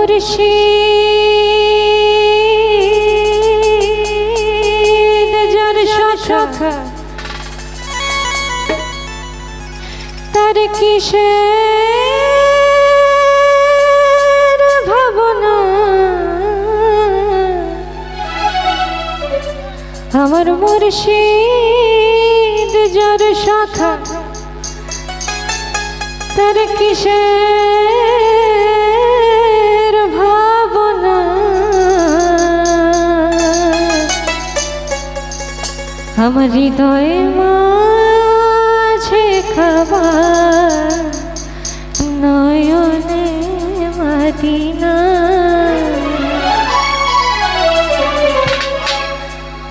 মুর্শিদ যার শাখা। তার কিসের ভাবনা? আমার মুর্শিদ যার শাখা তার কিসের আমার হৃদয়ে মাঝে খাবার, নয়নে মদিনা।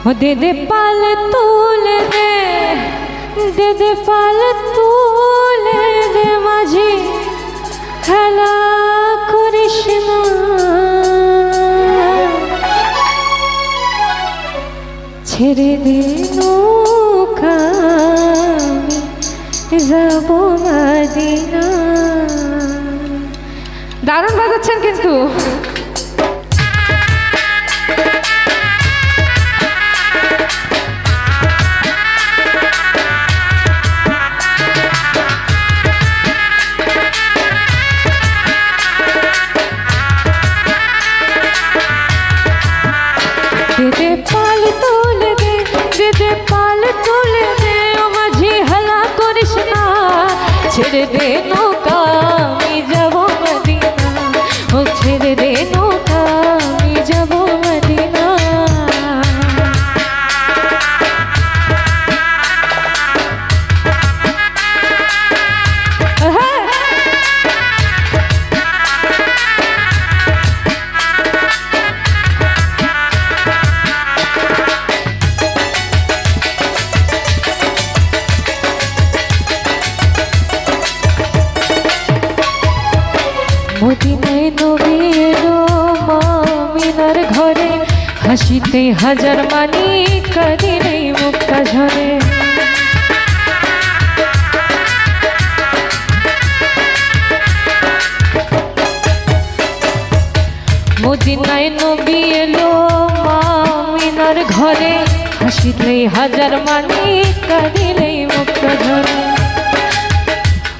ও দে দে পাল তুলে দে দে দে পাল তুলে দে মাঝি। খেলা করিস না। ছেড়ে দে দারুণ বাজাচ্ছেন কিন্তু। ঘরে, হাসিতে হাজার মানি কাঁদিনে মুক্তা ঝরে। মদিনায় নবী এলো মামিনার ঘরে, হাসিতে হাজার মানি কাঁদিলে মুক্তা ঝরে।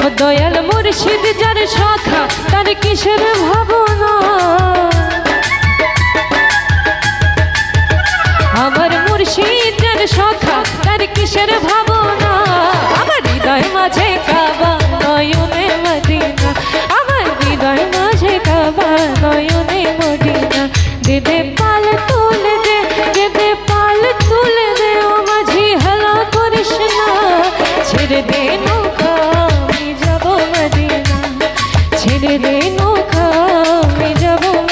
ও দয়াল মুর্শিদ যার শাখা তার কিসের ভাবনা? আমার মুর্শিদ যার শাখা তার কিসের নৌকা আমি যাব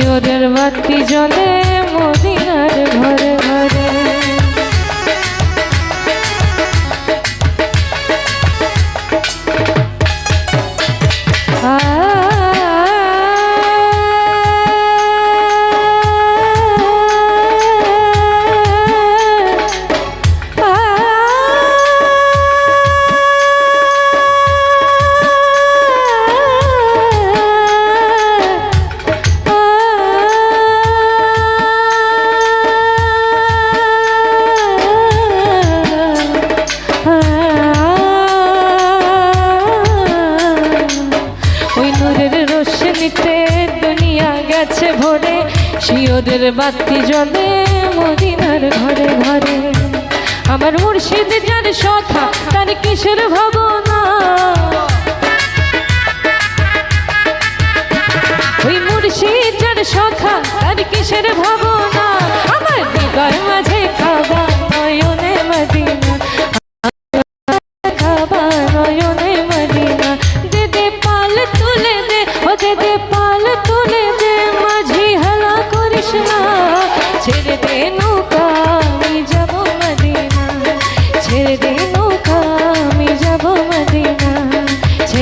শিওরের বাতি জলে মদিনার ঘরে ঘরে। নূরের বাতি জ্বলে মদিনার ঘরে ঘরে। আমার মুর্শিদ যার সথা তার কিসের ভাবনা। ওই মুর্শিদ যার সখা, তার কিসের ভাবনা। আমার দিদার মাঝে খাবা নয়নে মদিনা। খাবা নয়নে মদিনা। দে পাল তুলে দে, ও দে দে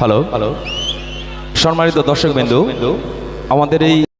হ্যালো হ্যালো সম্মানিত দর্শক বিন্দু আমাদের এই